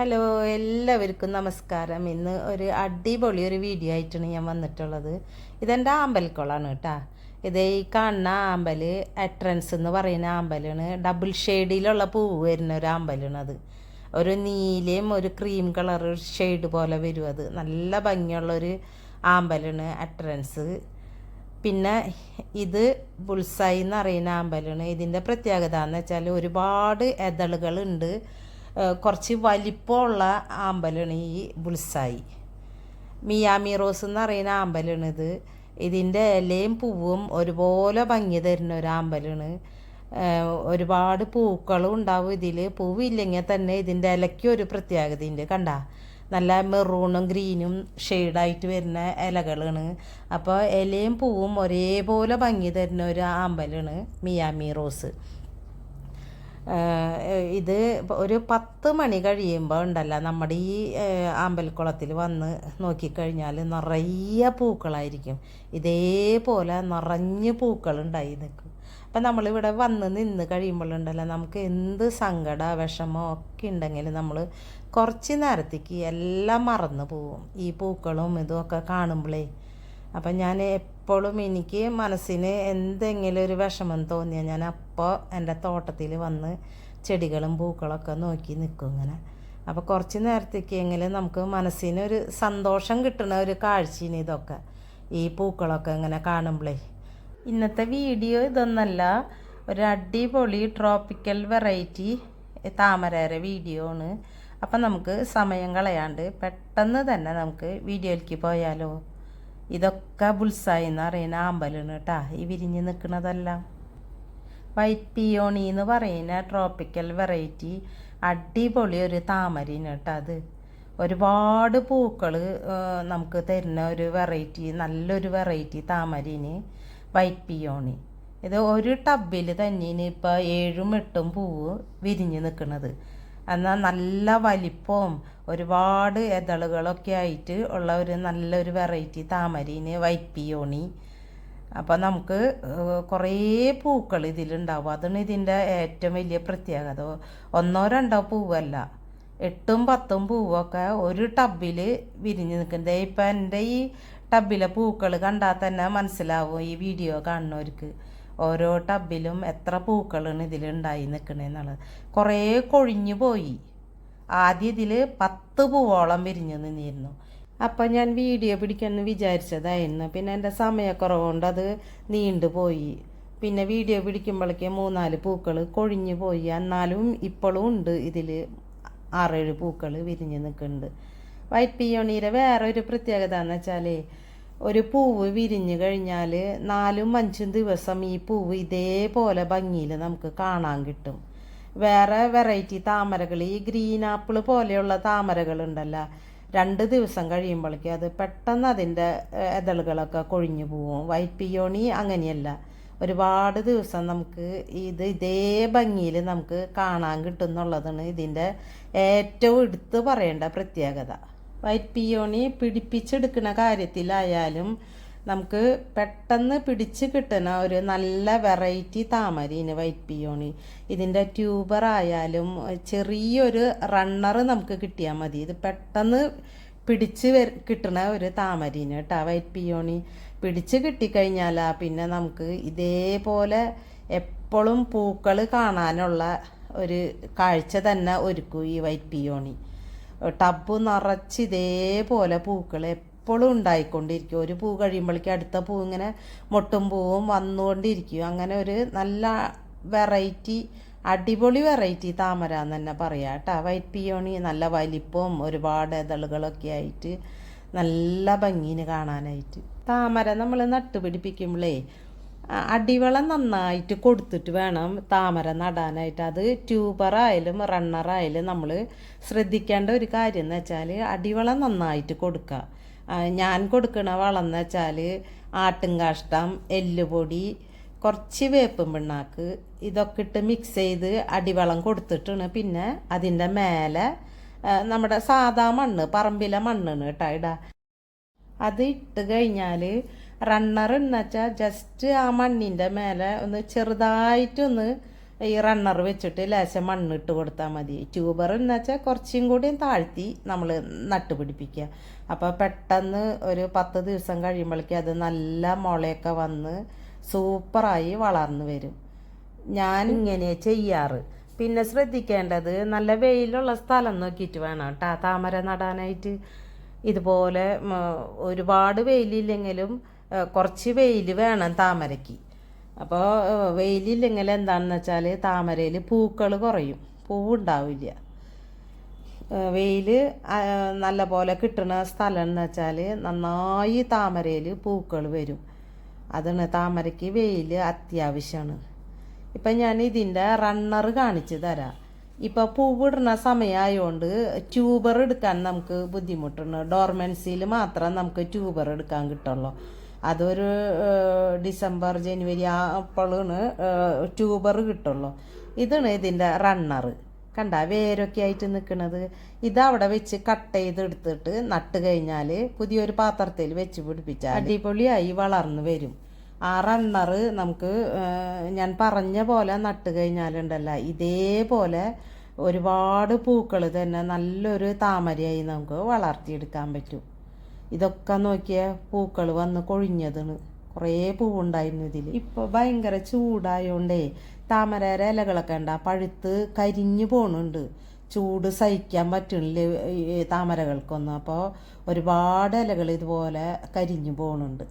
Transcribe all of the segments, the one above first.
Hello എല്ലാവർക്കും നമസ്കാരം. ഇന്ന് ഒരു അടിപൊളി ഒരു വീഡിയോ ആയിട്ടാണ് ഞാൻ വന്നിട്ടുള്ളത്. ഇതെന്റെ ആമ്പൽക്കുളമാണ് കേട്ടോ. ഇത് ഈ കാണുന്ന ആമ്പൽ എട്രൻസ് എന്ന് പറയുന്ന ആമ്പലാണ്. ഡബിൾ ഷെയ്ഡിലുള്ള പൂവ് വരുന്ന ഒരു ആമ്പലാണ് അത്. ഒരു നീലയും ഒരു ക്രീം കളർ ഷെയ്ഡ് പോലെ വരും അത്. നല്ല ഭംഗിയുള്ളൊരു ആമ്പലാണ് അട്രൻസ് പിന്നെ ഇത് ബുൾസായി എന്ന് പറയുന്ന ആമ്പലാണ്. ഇതിന്റെ പ്രത്യേകത എന്ന് വെച്ചാൽ ഒരുപാട് എതളുകളുണ്ട് കുറച്ച് വലിപ്പമുള്ള ആമ്പലാണ് ഈ ബുൾസായി. മിയാമി റോസ് എന്ന് പറയുന്ന അമ്പലമാണ് ഇത്. ഇതിന്റെ ഇലയും പൂവും ഒരുപോലെ ഭംഗി തരുന്ന ഒരു ഏഹ് ഒരുപാട് പൂക്കളും ഉണ്ടാവും ഇതിൽ. പൂവില്ലെങ്കിൽ തന്നെ ഇതിന്റെ ഇലയ്ക്ക് ഒരു പ്രത്യേകതയുണ്ട് കണ്ട നല്ല മെറൂണും ഗ്രീനും ഷെയ്ഡായിട്ട് വരുന്ന ഇലകളാണ്. അപ്പോൾ ഇലയും പൂവും ഒരേപോലെ ഭംഗി തരുന്ന ഒരു ആമ്പലാണ് മിയാമി റോസ്. ഇത് ഒരു പത്ത് മണി കഴിയുമ്പോൾ ഉണ്ടല്ലോ നമ്മുടെ ഈ അമ്പലക്കുളത്തിൽ വന്ന് നോക്കിക്കഴിഞ്ഞാൽ നിറയെ പൂക്കളായിരിക്കും. ഇതേപോലെ നിറഞ്ഞ് പൂക്കളുണ്ടായി നിൽക്കും. അപ്പം നമ്മളിവിടെ വന്ന് നിന്ന് കഴിയുമ്പോഴുണ്ടല്ലോ നമുക്ക് എന്ത് സങ്കട വിഷമോ ഒക്കെ ഉണ്ടെങ്കിൽ നമ്മൾ കുറച്ച് നേരത്തേക്ക് എല്ലാം മറന്നു പോവും. ഈ പൂക്കളും ഇതുമൊക്കെ കാണുമ്പോഴേ അപ്പം ഞാൻ എപ്പോഴും എനിക്ക് മനസ്സിന് എന്തെങ്കിലും ഒരു വിഷമം തോന്നിയാൽ ഞാൻ അപ്പോൾ എന്റെ തോട്ടത്തിൽ വന്ന് ചെടികളും പൂക്കളൊക്കെ നോക്കി നിൽക്കും ഇങ്ങനെ. അപ്പോൾ കുറച്ച് നേരത്തേക്കെങ്കിലും നമുക്ക് മനസ്സിനൊരു സന്തോഷം കിട്ടുന്ന ഒരു കാഴ്ചയാണ് ഇതൊക്കെ. ഈ പൂക്കളൊക്കെ ഇങ്ങനെ കാണുമ്പോഴേ ഇന്നത്തെ വീഡിയോ ഇതൊന്നല്ല ഒരു അടിപൊളി ട്രോപ്പിക്കൽ വെറൈറ്റി താമരയുടെ വീഡിയോ ആണ്. അപ്പം നമുക്ക് സമയം കളയാണ്ട് പെട്ടെന്ന് തന്നെ നമുക്ക് വീഡിയോയിലേക്ക് പോയാലോ. ഇതൊക്കെ ബുൾസായി എന്ന് അറിയുന്ന ആമ്പലാണ് കേട്ടാ ഈ വിരിഞ്ഞ് നിൽക്കുന്നതെല്ലാം വൈറ്റ് പിയോണി എന്ന് പറയുന്ന ട്രോപ്പിക്കൽ വെറൈറ്റി അടിപൊളി ഒരു താമരയാണ് കേട്ടോ അത്. ഒരുപാട് പൂക്കൾ നമുക്ക് തരുന്ന ഒരു വെറൈറ്റി നല്ലൊരു വെറൈറ്റി താമരന് വൈറ്റ് പിയോണി ഇത് ഒരു ടബിൽ തന്നെയാണ് ഇപ്പോൾ ഏഴും എട്ടും പൂവ് വിരിഞ്ഞ് നിൽക്കുന്നത് എന്നാൽ നല്ല വലിപ്പവും ഒരുപാട് ഇതളുകളൊക്കെ ആയിട്ട് ഉള്ള ഒരു നല്ലൊരു വെറൈറ്റി താമരീന് വൈറ്റ് പിയോണി അപ്പോൾ നമുക്ക് കുറേ പൂക്കൾ ഇതിലുണ്ടാവും. അതാണ് ഇതിന്റെ ഏറ്റവും വലിയ പ്രത്യേകത. ഒന്നോ രണ്ടോ പൂവല്ല. എട്ടും പത്തും പൂവൊക്കെ ഒരു ടബിൽ വിരിഞ്ഞ് നിൽക്കുന്നത് ഇപ്പം എന്റെ ഈ ടബിലെ പൂക്കൾ കണ്ടാൽ തന്നെ മനസ്സിലാവും ഈ വീഡിയോ കാണുന്നവർക്ക്. ഓരോ ടബിലും എത്ര പൂക്കളാണ് ഇതിലുണ്ടായി നിൽക്കണേന്നുള്ളത് കുറേ കൊഴിഞ്ഞു പോയി. ആദ്യം ഇതിൽ പത്ത് പൂവോളം വിരിഞ്ഞ് നിന്നിരുന്നു. അപ്പം ഞാൻ വീഡിയോ പിടിക്കാമെന്ന് വിചാരിച്ചതായിരുന്നു. പിന്നെ എന്റെ സമയക്കുറവുകൊണ്ട് അത് നീണ്ടുപോയി പിന്നെ വീഡിയോ പിടിക്കുമ്പോഴേക്ക് മൂന്നാൽ പൂക്കൾ കൊഴിഞ്ഞു പോയി. എന്നാലും ഇപ്പോഴും ഉണ്ട് ഇതിൽ ആറേഴ് പൂക്കൾ വിരിഞ്ഞ് നിൽക്കുന്നുണ്ട് വൈറ്റ് പിയോണീരെ വേറെ ഒരു പ്രത്യേകത എന്ന് വെച്ചാൽ ഒരു പൂവ് വിരിഞ്ഞു കഴിഞ്ഞാൽ നാലും അഞ്ചും ദിവസം ഈ പൂവ് ഇതേപോലെ ഭംഗിയിൽ നമുക്ക് കാണാൻ കിട്ടും. വേറെ വെറൈറ്റി താമരകൾ ഈ ഗ്രീൻ ആപ്പിൾ പോലെയുള്ള താമരകളുണ്ടല്ലോ. രണ്ട് ദിവസം കഴിയുമ്പോഴേക്കും അത് പെട്ടെന്ന് അതിന്റെ ഇതളുകളൊക്കെ കൊഴിഞ്ഞു പോവും. വൈറ്റ് പിയോണി അങ്ങനെയല്ല. ഒരുപാട് ദിവസം നമുക്ക് ഇത് ഇതേ ഭംഗിയിൽ നമുക്ക് കാണാൻ കിട്ടും എന്നുള്ളതാണ് ഇതിന്റെ ഏറ്റവും എടുത്തു പറയേണ്ട പ്രത്യേകത. വൈറ്റ് പിയോണി പിടിപ്പിച്ചെടുക്കുന്ന കാര്യത്തിലായാലും നമുക്ക് പെട്ടെന്ന് പിടിച്ച് കിട്ടുന്ന ഒരു നല്ല വെറൈറ്റി താമരീന് വൈറ്റ് പിയോണി ഇതിന്റെ ട്യൂബർ ആയാലും ചെറിയൊരു റണ്ണർ നമുക്ക് കിട്ടിയാൽ മതി. ഇത് പെട്ടെന്ന് പിടിച്ച് വര കിട്ടുന്ന ഒരു താമരീന് കേട്ടോ വൈറ്റ് പിയോണി പിടിച്ച് കിട്ടിക്കഴിഞ്ഞാൽ പിന്നെ നമുക്ക് ഇതേപോലെ എപ്പോഴും പൂക്കൾ കാണാനുള്ള ഒരു കാഴ്ച തന്നെ ഒരുക്കും ഈ വൈറ്റ് പിയോണി ടബ് നിറച്ച് ഇതേപോലെ പൂക്കൾ എപ്പോഴും ഉണ്ടായിക്കൊണ്ടിരിക്കും. ഒരു പൂ കഴിയുമ്പോഴേക്കും അടുത്ത പൂ ഇങ്ങനെ മൊട്ടും പൂവും വന്നുകൊണ്ടിരിക്കും. അങ്ങനെ ഒരു നല്ല വെറൈറ്റി അടിപൊളി വെറൈറ്റി താമര എന്ന് തന്നെ പറയാം കേട്ടോ. വൈറ്റ് പിയോണി നല്ല വലിപ്പവും ഒരുപാട് ഇതളുകളൊക്കെ ആയിട്ട് നല്ല ഭംഗിന് കാണാനായിട്ട്. താമര നമ്മൾ നട്ടുപിടിപ്പിക്കുമ്പോഴേ അടിവളം നന്നായിട്ട് കൊടുത്തിട്ട് വേണം താമര നടാനായിട്ട്. അത് ട്യൂബറായാലും റണ്ണറായാലും നമ്മൾ ശ്രദ്ധിക്കേണ്ട ഒരു കാര്യം എന്ന് വെച്ചാൽ അടിവളം നന്നായിട്ട് കൊടുക്കുക. ഞാൻ കൊടുക്കുന്ന വളം എന്ന് വെച്ചാൽ ആട്ടുംകാഷ്ടം എല്ലുപൊടി കുറച്ച് വേപ്പും പിണ്ണാക്ക് ഇതൊക്കെ ഇട്ട് മിക്സ് ചെയ്ത് അടിവളം കൊടുത്തിട്ടാണ്. പിന്നെ അതിന്റെ മേലെ നമ്മുടെ സാധാ മണ്ണ് പറമ്പിലെ മണ്ണാണ് കേട്ടോ ഇടാ. അത് ഇട്ട് കഴിഞ്ഞാൽ റണ്ണർ എന്ന് വെച്ചാൽ ജസ്റ്റ് ആ മണ്ണിന്റെ മേലെ ഒന്ന് ചെറുതായിട്ടൊന്ന് ഈ റണ്ണർ വെച്ചിട്ട് ലേശം മണ്ണിട്ട് കൊടുത്താൽ മതി. ട്യൂബർ എന്ന് വെച്ചാൽ കുറച്ചും കൂടി താഴ്ത്തി നമ്മൾ നട്ട് പിടിപ്പിക്കുക അപ്പോൾ പെട്ടെന്ന് ഒരു പത്ത് ദിവസം കഴിയുമ്പോഴേക്കും അത് നല്ല മുളയൊക്കെ വന്ന് സൂപ്പറായി വളർന്നു വരും. ഞാൻ ഇങ്ങനെ ചെയ്യാറ്. പിന്നെ ശ്രദ്ധിക്കേണ്ടത് നല്ല വെയിലുള്ള സ്ഥലം നോക്കിയിട്ട് വേണം കേട്ടോ. താമര നടാനായിട്ട് ഇതുപോലെ ഒരുപാട് വെയിലില്ലെങ്കിലും കുറച്ച് വെയിൽ വേണം താമരയ്ക്ക്. അപ്പോൾ വെയിലില്ലെങ്കിൽ എന്താണെന്ന് വെച്ചാൽ താമരയിൽ പൂക്കൾ കുറയും. പൂവുണ്ടാവില്ല. വെയിൽ നല്ല പോലെ കിട്ടുന്ന സ്ഥലം എന്ന് വെച്ചാൽ നന്നായി താമരയിൽ പൂക്കൾ വരും. അതാണ് താമരയ്ക്ക് വെയിൽ അത്യാവശ്യമാണ് ഇപ്പം ഞാൻ ഇതിന്റെ റണ്ണർ കാണിച്ചു തരാം. ഇപ്പോൾ പൂവിടുന്ന സമയമായതുകൊണ്ട് ട്യൂബർ എടുക്കാൻ നമുക്ക് ബുദ്ധിമുട്ടുണ്ട്. ഡോർമെൻസിയിൽ മാത്രം നമുക്ക് ട്യൂബർ എടുക്കാൻ കിട്ടുള്ളൂ. അതൊരു ഡിസംബർ ജനുവരി അപ്പോഴാണ് ട്യൂബർ കിട്ടുള്ളൂ. ഇതാണ് ഇതിന്റെ റണ്ണർ കണ്ട വേരൊക്കെ ആയിട്ട് നിൽക്കുന്നത് ഇതവിടെ വെച്ച് കട്ട് ചെയ്ത് എടുത്തിട്ട് നട്ട് കഴിഞ്ഞാൽ പുതിയൊരു പാത്രത്തിൽ വെച്ച് പിടിപ്പിച്ചാൽ അടിപൊളിയായി വളർന്നു വരും. ആ റണ്ണർ നമുക്ക് ഞാൻ പറഞ്ഞ പോലെ നട്ട് കഴിഞ്ഞാലുണ്ടല്ല ഇതേപോലെ ഒരുപാട് പൂക്കൾ തന്നെ നല്ലൊരു താമരയായി നമുക്ക് വളർത്തിയെടുക്കാൻ പറ്റും. ഇതൊക്കെ നോക്കിയ പൂക്കൾ വന്ന് കൊഴിഞ്ഞതാണ് കുറേ പൂവുണ്ടായിരുന്നു ഇതിൽ. ഇപ്പോൾ ഭയങ്കര ചൂടായോണ്ടേ താമരയുടെ ഇലകളൊക്കെ ഉണ്ടാ പഴുത്ത് കരിഞ്ഞു പോണുണ്ട്. ചൂട് സഹിക്കാൻ പറ്റുന്നില്ല താമരകൾക്കൊന്നും. അപ്പോൾ ഒരുപാട് ഇലകൾ ഇതുപോലെ കരിഞ്ഞു പോണുണ്ട്.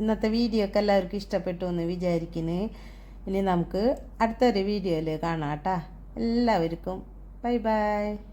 ഇന്നത്തെ വീഡിയോ ഒക്കെ എല്ലാവർക്കും ഇഷ്ടപ്പെട്ടു എന്ന് വിചാരിക്കുന്നു. ഇനി നമുക്ക് അടുത്തൊരു വീഡിയോയിൽ കാണാം കേട്ടോ. എല്ലാവർക്കും ബൈ ബൈ.